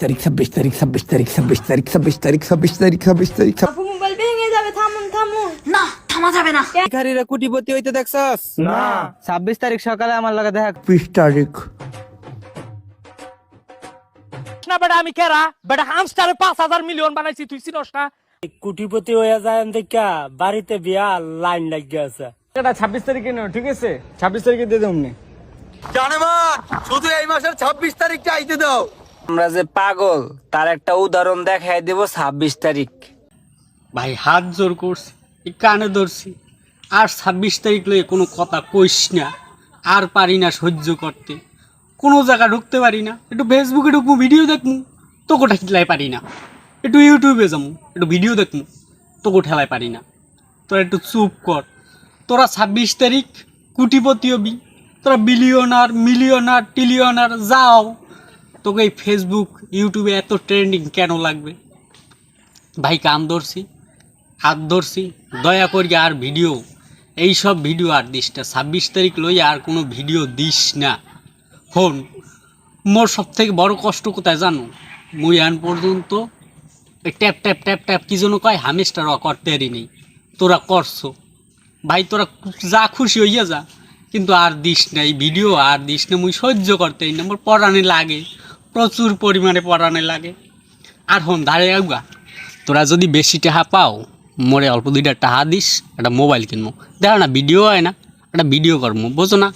তারিখ ছাব্বিশ তারিখ ছাব্বিশ তারিখ ছাব্বিশ তারিখ ছাব্বিশ তারিখ ছাব্বিশ তারিখ ছাব্বিশ তারিখ আপু মোবাইল ভেঙে যাবে থামুন থামুন। না থামা যাবে না। ভিখারিরা কুটিপতি হইতে দেখছস? না। ছাব্বিশ তারিখ সকালে আমার লগে দেখা। তারিখ। না বেটা আমি কেরা? বেটা হামস্টারে পাঁচ হাজার মিলিয়ন বানাইছি তুই চিনস না? কুটিপতি হয়ে যায় দেখা বাড়িতে বিয়া লাইন লাগিয়ে আছে। এটা ছাব্বিশ তারিখে নেও ঠিক আছে? ছাব্বিশ তারিখে দিয়ে দেবো জানেমান শুধু এই মাসের ছাব্বিশ তারিখটা আইতে দাও। আমরা যে পাগল, তার একটা উদাহরণ দেখাই দেব ছাব্বিশ তারিখ। ভাই, হাত জোর করছি কানে ধরছি। আর ছাব্বিশ তারিখ লয়ে কোনো কথা কইস না, আর পারি না সহ্য করতে। কোনো জায়গা ঢুকতে পারি না, একটু ফেসবুকে ঢুকবো ভিডিও দেখমু, তোকে ঠেলাই পারি না। একটু ইউটিউবে যাব একটু ভিডিও দেখমু, তোকে ঠেলাই পারি না। তোরা একটু চুপ কর। তোরা ছাব্বিশ তারিখ কুটিপতি হবি, তোরা বিলিয়নার মিলিয়নার টিলিয়নার যাও। তোকে এই ফেসবুক ইউটিউবে এত ট্রেন্ডিং কেন লাগবে? ভাই কাম ধরছি, হাত ধরছি, দয়া করি আর ভিডিও এই সব ভিডিও আর দিস না। ছাব্বিশ তারিখ লই আর কোনো ভিডিও দিস না। ফোন মোর সব থেকে বড় কষ্ট কোথায় জানো? মুই আন পর্যন্ত ট্যাপ ট্যাপ ট্যাপ ট্যাপ কি যেন কয় হামেস্টার করতে পারি নেই। তোরা করছ। ভাই, তোরা যা খুশি হইয়া যা। কিন্তু আর দিস না, এই ভিডিও আর দিস না, মুই সহ্য করতেই না, মোর পড়ানে লাগে। প্রচুর পরিমাণে পড়ানো লাগে। আর হন, দাঁড়িয়ে আগুয়া তোরা যদি বেশি টাকা পাও, মোরে অল্প দুইটা টাকা দিস, একটা মোবাইল কিনবো। দেখো না, ভিডিও হয় না, একটা ভিডিও করব, বোঝো না।